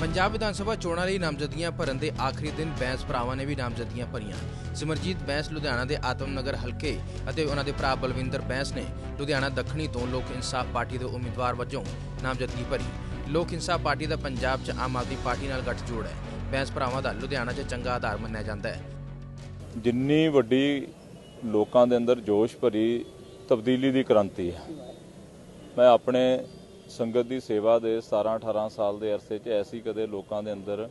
ਪੰਜਾਬ ਵਿਧਾਨ ਸਭਾ ਚੋਣਾਂ ਲਈ ਨਾਮਜ਼ਦਗੀਆਂ ਭਰਨ ਦੇ ਆਖਰੀ ਦਿਨ ਬੈਂਸ ਭਰਾਵਾਂ ਨੇ ਵੀ ਨਾਮਜ਼ਦਗੀਆਂ ਭਰੀਆਂ। ਸਿਮਰਜੀਤ ਬੈਂਸ ਲੁਧਿਆਣਾ ਦੇ ਆਤਮਨਗਰ ਹਲਕੇ ਅਤੇ ਉਹਨਾਂ ਦੇ ਭਰਾ ਬਲਵਿੰਦਰ ਬੈਂਸ ਨੇ ਲੁਧਿਆਣਾ ਦੱਖਣੀ ਤੋਂ ਲੋਕ ਇਨਸਾਫ ਪਾਰਟੀ ਦੇ ਉਮੀਦਵਾਰ ਵਜੋਂ ਨਾਮਜ਼ਦਗੀ ਭਰੀ। ਲੋਕ ਇਨਸਾਫ ਪਾਰਟੀ ਦਾ ਪੰਜਾਬ 'ਚ ਆਮ ਆਦਮੀ ਪਾਰਟੀ ਨਾਲ ਗੱਠਜੋੜ ਹੈ। ਬੈਂਸ ਭਰਾਵਾਂ ਦਾ ਲੁਧਿਆਣਾ 'ਚ ਚੰਗਾ ਆਧਾਰ ਮੰਨਿਆ ਜਾਂਦਾ ਹੈ। ਜਿੰਨੀ ਵੱਡੀ ਲੋਕਾਂ ਦੇ ਅੰਦਰ ਜੋਸ਼ ਭਰੀ ਤਬਦੀਲੀ ਦੀ ਕ੍ਰਾਂਤੀ ਹੈ। ਮੈਂ ਆਪਣੇ ਸੰਗਤ ਦੀ ਸੇਵਾ ਦੇ 17 18 ਸਾਲ ਦੇ ਅਰਸੇ 'ਚ ਐਸੀ ਕਦੇ ਲੋਕਾਂ ਦੇ ਅੰਦਰ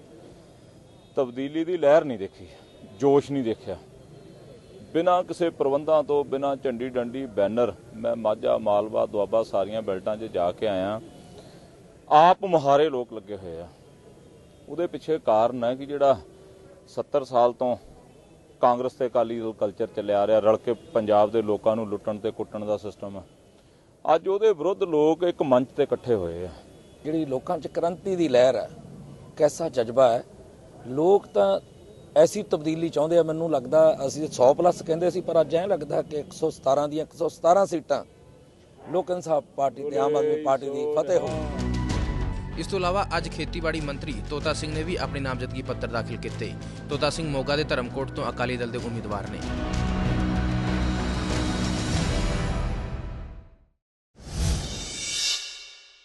ਤਬਦੀਲੀ ਦੀ ਲਹਿਰ ਨਹੀਂ ਦੇਖੀ, ਜੋਸ਼ ਨਹੀਂ ਦੇਖਿਆ। ਬਿਨਾਂ ਕਿਸੇ ਪ੍ਰਬੰਧਾਂ ਤੋਂ, ਬਿਨਾਂ ਝੰਡੀ ਡੰਡੀ, ਬੈਨਰ, ਮੈਂ ਮਾਝਾ, ਮਾਲਵਾ, ਦੁਆਬਾ ਸਾਰੀਆਂ ਬੈਲਟਾਂ 'ਚ ਜਾ ਕੇ ਆਇਆ। ਆਪ ਮੁਹਾਰੇ ਲੋਕ ਲੱਗੇ ਹੋਏ ਆ। ਉਹਦੇ ਪਿੱਛੇ ਕਾਰਨ ਹੈ ਕਿ ਜਿਹੜਾ 70 ਸਾਲ ਤੋਂ ਕਾਂਗਰਸ ਤੇ ਅਕਾਲੀ ਦਲ ਕਲਚਰ ਚੱਲਿਆ ਆ ਰਿਹਾ, ਰਲ ਕੇ ਪੰਜਾਬ ਦੇ ਲੋਕਾਂ ਨੂੰ ਲੁੱਟਣ ਤੇ ਕੁੱਟਣ ਦਾ ਸਿਸਟਮ ਹੈ ਅੱਜ ਉਹਦੇ ਵਿਰੁੱਧ ਲੋਕ ਇੱਕ ਮੰਚ ਤੇ ਇਕੱਠੇ ਹੋਏ ਆ। ਜਿਹੜੀ ਲੋਕਾਂ 'ਚ ਕ੍ਰਾਂਤੀ ਦੀ ਲਹਿਰ ਹੈ ਕੈਸਾ ਜਜ਼ਬਾ ਹੈ। ਲੋਕ ਤਾਂ ਐਸੀ ਤਬਦੀਲੀ ਚਾਹੁੰਦੇ ਆ ਮੈਨੂੰ ਲੱਗਦਾ ਅਸੀਂ 100 ਪਲੱਸ ਕਹਿੰਦੇ ਸੀ ਪਰ ਅੱਜ ਐਂ ਲੱਗਦਾ ਕਿ 117 ਦੀਆਂ 117 ਸੀਟਾਂ ਲੋਕ ਇਨਸਾਫ ਪਾਰਟੀ ਤੇ ਆਮ ਆਦਮੀ ਪਾਰਟੀ ਦੀ ਫਤਿਹ ਹੋ ਇਸ ਤੋਂ ਇਲਾਵਾ ਅੱਜ ਖੇਤੀਬਾੜੀ ਮੰਤਰੀ ਤੋਤਾ ਸਿੰਘ ਨੇ ਵੀ ਆਪਣੇ ਨਾਮਜ਼ਦਗੀ ਪੱਤਰ ਦਾਖਲ ਕੀਤੇ। ਤੋਤਾ ਸਿੰਘ ਮੋਗਾ ਦੇ ਧਰਮਕੋਟ ਤੋਂ ਅਕਾਲੀ ਦਲ ਦੇ ਉਮੀਦਵਾਰ ਨੇ।